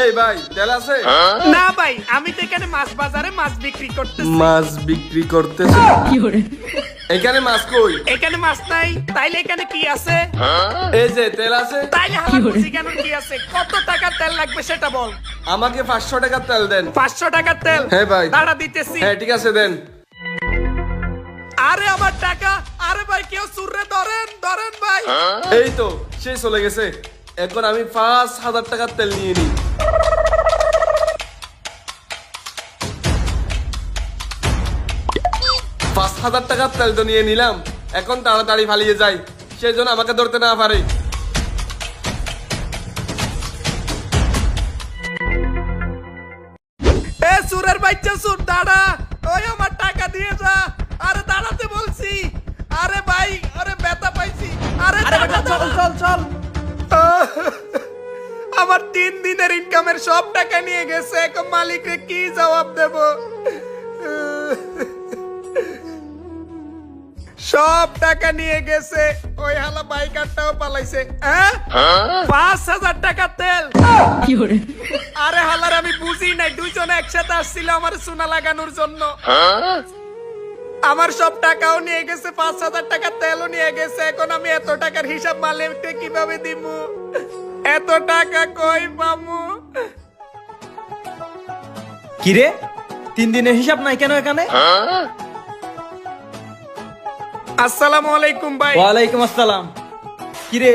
এই ভাই তেল আছে? না ভাই আমি তো এখানে মাছ বাজারে মাছ বিক্রি করতেছি। মাছ বিক্রি করতেছে। এখানে মাছ কই? এখানে মাছ নাই তাইলে এখানে কি আছে? এই যে তেল আছে? তাইলে কেন কি আছে? কত টাকা তেল লাগবে সেটা বল। আমাকে পাঁচশো টাকার তেল দেন। পাঁচশো টাকার তেল। হ্যাঁ ভাই। দাঁড়া দিতেছি। হ্যাঁ ঠিক আছে দেন। আরে আমার টাকা আরে ভাই কেউ সুররে ধরেন ধরেন ভাই। এই তো সে চলে গেছে। এখন আমি পাঁচ হাজার টাকার তেল নিয়ে নিই। হাজার টাকার তেল তো নিয়ে নিলাম। এখন তাড়াতাড়ি ফালিয়ে যাই। সেই জন্য আমাকে ধরতে না পারে। এ সুরের বাচ্চা সুর দাঁড়া। ওই আমার টাকা দিয়ে যা। আরে দাঁড়াতে বলছি। আরে ভাই আরে ব্যথা পাইছি। আরে চল। চল চল। আমার তিন দিনের ইনকামের সব টাকা নিয়ে গেছে। এখন মালিককে কি জবাব দেব? সব টাকা নিয়ে গেছে। ওই হালা বাইকারটাও পালাইছে। হ্যাঁ? পাঁচ হাজার টাকা তেল। আরে হালার আমি বুঝি নাই দুইজনে একসাথে আসছিল আমার সোনা লাগানোর জন্য। আমার সব টাকাও নিয়ে গেছে পাঁচ হাজার টাকা তেলও নিয়ে গেছে। এখন আমি এত টাকার হিসাব মালিককে কীভাবে দিমু? এত টাকা কই পামু? কিরে? তিন দিনের হিসাব নাই কেন এখানে? আসসালামু আলাইকুম ভাই। ওয়ালাইকুম আসসালাম। কিরে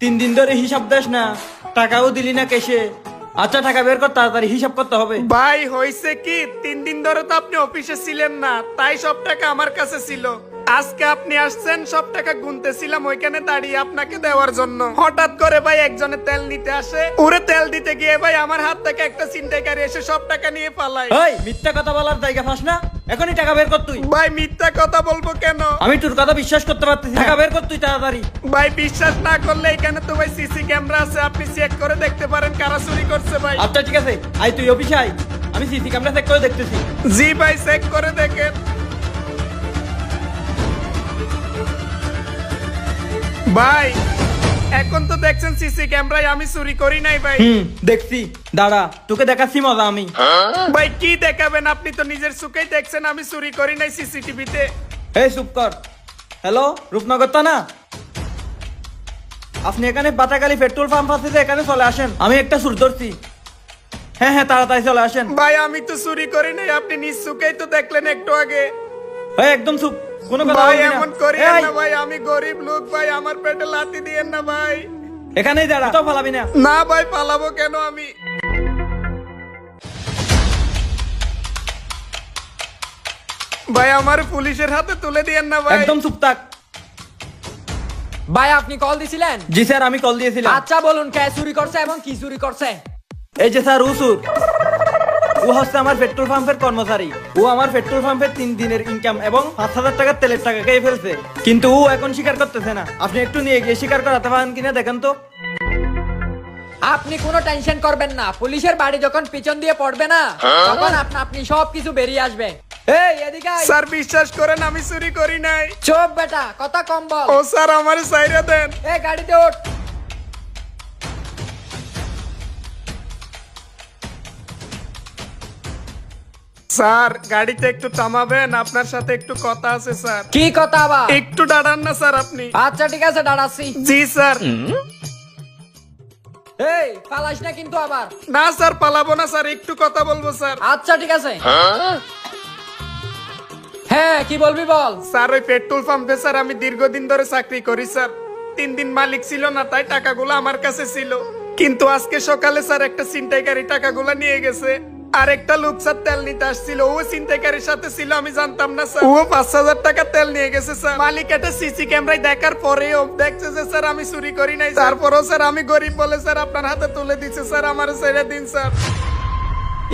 তিন দিন ধরে হিসাব দেশ না টাকাও দিলি না কেসে। আচ্ছা টাকা বের কর তাড়াতাড়ি হিসাব করতে হবে। ভাই হইছে কি তিন দিন ধরে তো আপনি অফিসে ছিলেন না তাই সব টাকা আমার কাছে ছিল। আজকে আপনি আসছেন সব টাকা গুনতেছিলাম ওইখানে দাঁড়িয়ে আপনাকে দেওয়ার জন্য। হঠাৎ করে ভাই একজনে তেল নিতে আসে। ওরে তেল দিতে গিয়ে ভাই আমার হাত থেকে একটা চিন্তাকারী এসে সব টাকা নিয়ে পালায়। মিথ্যা কথা বলার জায়গা ফাস না? এখনই টাকা বের কর তুই। ভাই মিথ্যা কথা বলব কেন? আমি তোর কথা বিশ্বাস করতে পারতেছি। টাকা বের কর তুই তাড়াতাড়ি। ভাই বিশ্বাস না করলে এখানে তো ভাই সিসি ক্যামেরা আছে আপনি চেক করে দেখতে পারেন কারা চুরি করছে ভাই। আচ্ছা ঠিক আছে। আই তুই অফিসে আই আমি সিসি ক্যামেরা চেক করে দেখতেছি। জি ভাই চেক করে দেখেন। ভাই এখন তো দেখছেন সিসি ক্যামেরায় আমি চুরি করি নাই ভাই। হুম দেখছি। দাঁড়া তোকে দেখাচ্ছি মজা আমি। ভাই কি দেখাবেন? আপনি তো নিজের চোখেই দেখছেন আমি চুরি করি নাই সিসিটিভিতে। এই চুপ কর। হ্যালো রূপনগর তা না? আপনি এখানে বাটাকালি পেট্রোল পাম্প আছে যে এখানে চলে আসেন। আমি একটা সুর ধরছি। হ্যাঁ হ্যাঁ তাড়াতাড়ি চলে আসেন। ভাই আমি তো চুরি করি নাই আপনি নিজ চোখেই তো দেখলেন একটু আগে। এই একদম চুপ। কোনো কথা ভাই বলবি না। এমন এই, না ভাই আমি গরিব লোক ভাই আমার পেটে লাথি দিয়েন না ভাই। এখানেই দাঁড়া তো ফালাবি না। না ভাই পালাবো কেন আমি? ভাই আমার পুলিশের হাতে তুলে দিয়েন না ভাই। একদম চুপ থাক। ভাই আপনি কল দিছিলেন? জি স্যার আমি কল দিয়েছিলাম। আচ্ছা বলুন কে চুরি করছে এবং কি চুরি করছে? এই যে স্যার ও সুর ও হচ্ছে আমার পেট্রোল পাম্পের কর্মচারী। ও আমার পেট্রোল পাম্পের তিন দিনের ইনকাম এবং পাঁচ হাজার টাকার তেলের টাকা খেয়ে ফেলছে। কিন্তু ও এখন স্বীকার করতেছে না। আপনি একটু নিয়ে গিয়ে স্বীকার করাতে পারেন কিনা দেখেন তো। আপনি কোনো টেনশন করবেন না। পুলিশের বাড়ি যখন পিছন দিয়ে পড়বে না তখন আপনা আপনি সব কিছু বেরিয়ে আসবে। এই এদিকে আয়। স্যার বিশ্বাস করেন আমি চুরি করি নাই। চুপ বেটা কথা কম বল। ও স্যার আমার সাইরা দেন। এই গাড়িতে ওঠ। স্যার একটু থামাবেন আপনার সাথে একটু কথা আছে স্যার। কি কথা আবার? একটু দাঁড়ান না স্যার আপনি। আচ্ছা ঠিক আছে দাঁড়াচ্ছি। জি স্যার। এই পালাস না কিন্তু আবার। না স্যার পালাবো না স্যার একটু কথা বলব স্যার। আচ্ছা ঠিক আছে। হ্যাঁ কি বলবি বল? স্যার ওই পেট্রোল পাম্পে স্যার আমি দীর্ঘদিন ধরে চাকরি করি স্যার। তিন দিন মালিক ছিল না তাই টাকাগুলো আমার কাছে ছিল। কিন্তু আজকে সকালে স্যার একটা ছিনতাইকারী টাকাগুলো নিয়ে গেছে। আর একটা লোক স্যার তেল নিতে আসছিল। ও ছিনতাইকারীর সাথে ছিল আমি জানতাম না স্যার। ও পাঁচ হাজার টাকা তেল নিয়ে গেছে স্যার। মালিক একটা সিসি ক্যামেরায় দেখার পরেও দেখছে যে স্যার আমি চুরি করি নাই তারপরও স্যার আমি গরিব বলে স্যার আপনার হাতে তুলে দিচ্ছে স্যার আমার ছেড়ে দিন স্যার।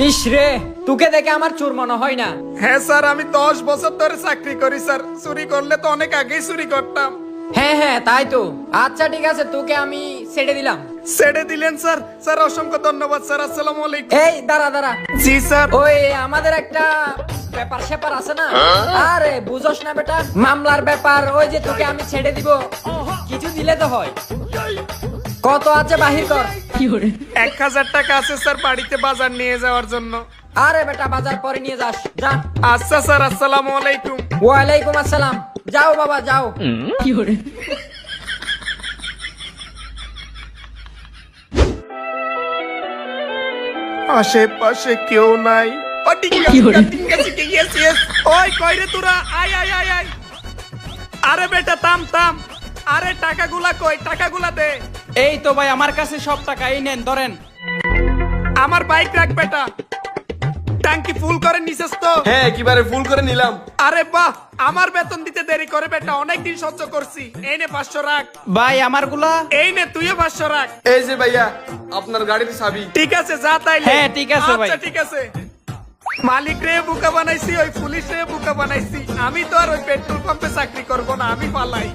ইস রে তোকে দেখে আমার চুর মনে হয় না? হ্যাঁ স্যার আমি দশ বছর ধরে চাকরি করি স্যার। চুরি করলে তো অনেক আগেই চুরি করতাম। হ্যাঁ হ্যাঁ তাই তো। আচ্ছা ঠিক আছে তোকে আমি ছেড়ে দিলাম। ছেড়ে দিলেন স্যার। স্যার অসংখ্য ধন্যবাদ স্যার। আসসালামু আলাইকুম। এই দাঁড়া দাঁড়া। জি স্যার। ওই আমাদের একটা ব্যাপার স্যাপার আছে না? আরে বুঝোস না বেটা মামলার ব্যাপার ওই যে তোকে আমি ছেড়ে দিব। কিছু দিলে তো হয়। কত আছে বাহির কর। এক হাজার টাকা আছে স্যার বাড়িতে বাজার নিয়ে যাওয়ার জন্য। আরে বেটা বাজার পরে নিয়ে যাস। যা। আচ্ছা স্যার আসসালামু আলাইকুম। ওয়ালাইকুম আসসালাম। যাও বাবা যাও। আশেপাশে কেউ নাই. ওই কই রে তোরা? আয় আয় আয় আয়। আরে বেটা তাম তাম আরে টাকাগুলা কই? টাকাগুলা দে। এই তো ভাই আমার কাছে সব টাকা এই নেন ধরেন। আমার বাইক রাখ বেটা। ট্যাঙ্কি ফুল করে নিছিস তো? হ্যাঁ একেবারে ফুল করে নিলাম। আরে বাহ আমার বেতন দিতে দেরি করে বেটা অনেকদিন সহ্য করছি। এই নে পাঁচশো রাখ ভাই আমারগুলা? এই নে তুইও পাঁচশো রাখ এই যে ভাইয়া আপনার গাড়ির চাবি। ঠিক আছে যা তাইলে। হ্যাঁ, ঠিক আছে ভাই। আচ্ছা ঠিক আছে। মালিক রে বুকা বানাইছি ওই পুলিশ রে বুকা বানাইছি। আমি তো আর ওই পেট্রোল পাম্পে চাকরি করব না আমি পালাই।